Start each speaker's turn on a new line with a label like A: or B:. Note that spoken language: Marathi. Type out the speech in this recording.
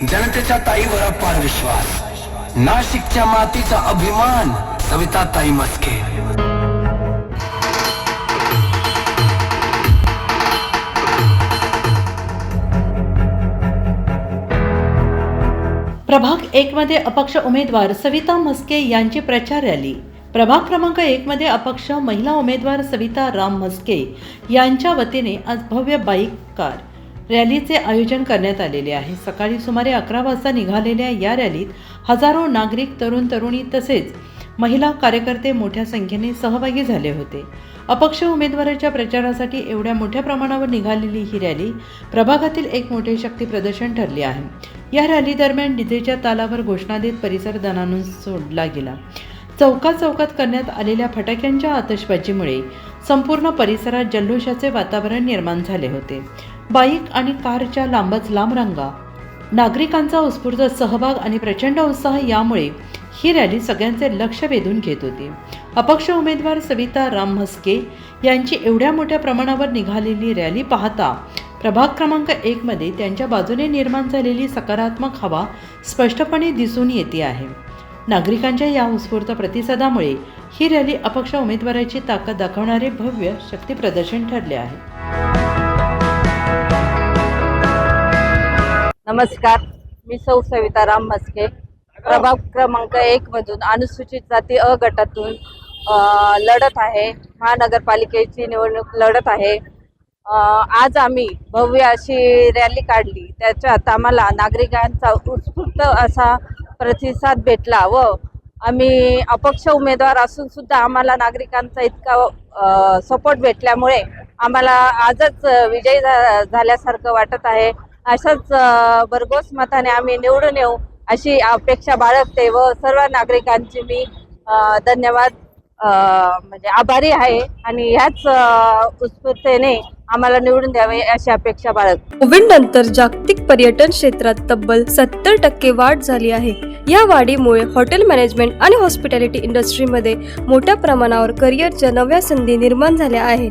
A: जनतेच्या ताईवर अपार विश्वास. नाशिकच्या मातीचा अभिमान सविता ताई मस्के.
B: प्रभाग एकमध्ये अपक्ष उमेदवार सविता म्हस्के यांची प्रचार रॅली. प्रभाग क्रमांक एकमध्ये अपक्ष महिला उमेदवार सविता राम म्हस्के यांच्या वतीने आज भव्य बाईक कार. रॅलीचे आयोजन करण्यात आलेले आहे. सकाळी सुमारे अकरा वाजता निघालेल्या या रॅलीत हजारो नागरिक तरुण तरुणी तसेच महिला कार्यकर्ते मोठ्या संख्येने सहभागी झाले होते. अपक्ष उमेदवाराच्या प्रचारासाठी एवढ्या मोठ्या प्रमाणावर निघालेली ही रॅली प्रभागातील एक मोठे शक्ती प्रदर्शन ठरले आहे. या रॅली दरम्यान डीजेच्या तालावर घोषणा देत परिसर दणानून सोडला गेला. चौकात चौकात करण्यात आलेल्या फटाक्यांच्या आतषबाजीमुळे संपूर्ण परिसरात जल्लोषाचे वातावरण निर्माण झाले होते. बाईक आणि कारच्या लांबच लांब रांगा. नागरिकांचा उत्स्फूर्त सहभाग आणि प्रचंड उत्साह यामुळे ही रॅली सगळ्यांचे लक्ष वेधून घेत होती. अपक्ष उमेदवार सविता राम म्हस्के यांची एवढ्या मोठ्या प्रमाणावर निघालेली रॅली पाहता प्रभाग क्रमांक एकमध्ये त्यांच्या बाजूने निर्माण झालेली सकारात्मक हवा स्पष्टपणे दिसून येते आहे. नागरिकांच्या या उत्स्फूर्त प्रतिसादामुळे ही रॅली अपक्ष उमेदवाराची ताकद दाखवणारे भव्य शक्तीप्रदर्शन ठरले आहे.
C: नमस्कार मी सौ सविताराम मस्के प्रभाग क्रमांक एक मधून अनुसूचित जाती अ गटातून लढत आहे. महानगरपालिकेची निवडणूक लढत आहे. आज आम्ही भव्य अशी रॅली काढली. त्याच्यात आम्हाला नागरिकांचा उत्स्फूर्त असा प्रतिसाद भेटला व आम्ही अपक्ष उमेदवार असून सुद्धा आम्हाला नागरिकांचा इतका सपोर्ट भेटल्यामुळे आम्हाला आजच विजयी झा- झाल्यासारखं वाटत आहे. अशाच भरघोस मताने आम्ही निवडून येऊ अशी अपेक्षा बाळगते व सर्व नागरिकांची मी धन्यवाद म्हणजे आभारी आहे आणि ह्याच उत्स्फूर्तेने आम्हाला निवडून द्यावे अशी अपेक्षा बाळगते.
D: कोविड नंतर जागतिक पर्यटन क्षेत्रात तब्बल सत्तर टक्के वाढ झाली आहे. या वाढीमुळे हॉटेल मॅनेजमेंट आणि हॉस्पिटॅलिटी इंडस्ट्रीमध्ये मोठ्या प्रमाणावर करिअरच्या नव्या संधी निर्माण झाल्या आहेत.